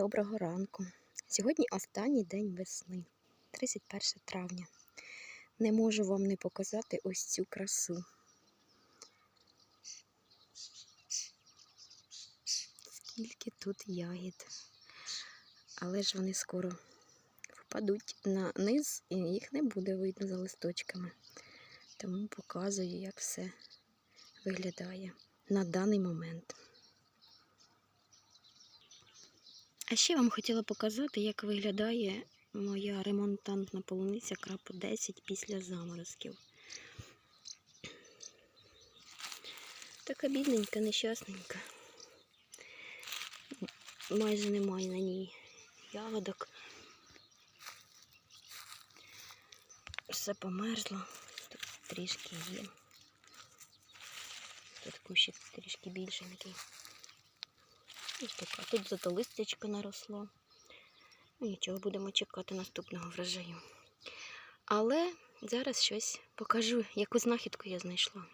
доброго ранку. Сьогодні останній день весни, 31 травня. Не можу вам не показати ось цю красу. Скільки тут ягід. Але ж вони скоро впадуть на низ і їх не буде видно за листочками. Тому показую, як все виглядає на даний момент. А ще вам хотіла показати, як виглядає моя ремонтантна полуниця крапу 10 після заморозків. Така бідненька, нещасненька. Майже немає на ній ягодок. Все померзло. Тут трішки є. Тут кущик трішки більшенький. Ось така. Тут зато листячко наросло. Ну, нічого, будемо чекати наступного врожаю. Але зараз щось покажу, яку знахідку я знайшла.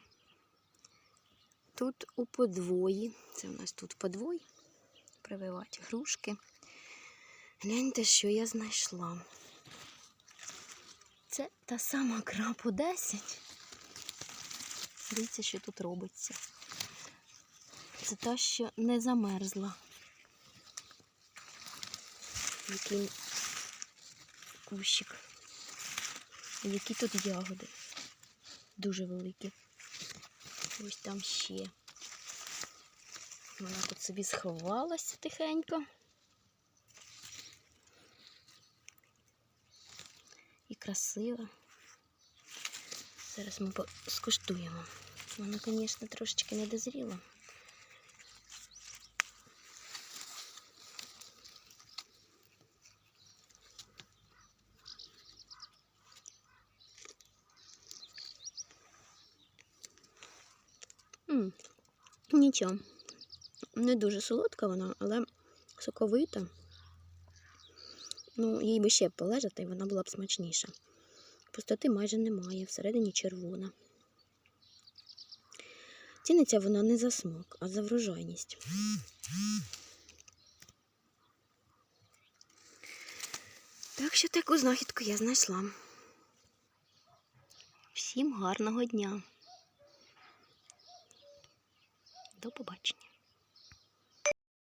Тут у подвої, це у нас тут подвой, прививати грушки. Гляньте, що я знайшла. Це та сама крапу 10. Дивіться, що тут робиться. Це та, що не замерзла. Який кущик. Які тут ягоди. Дуже великі. Ось там ще. Вона тут собі сховалася тихенько. І красива. Зараз ми скуштуємо. Вона, звісно, трошечки не дозріла. М, Нічого. Не дуже солодка вона, але соковита. Ну, їй би ще полежати, і вона була б смачніша. Пустоти майже немає, всередині червона. Ціниться вона не за смак, а за врожайність. Так що таку знахідку я знайшла. Всім гарного дня! До побачення.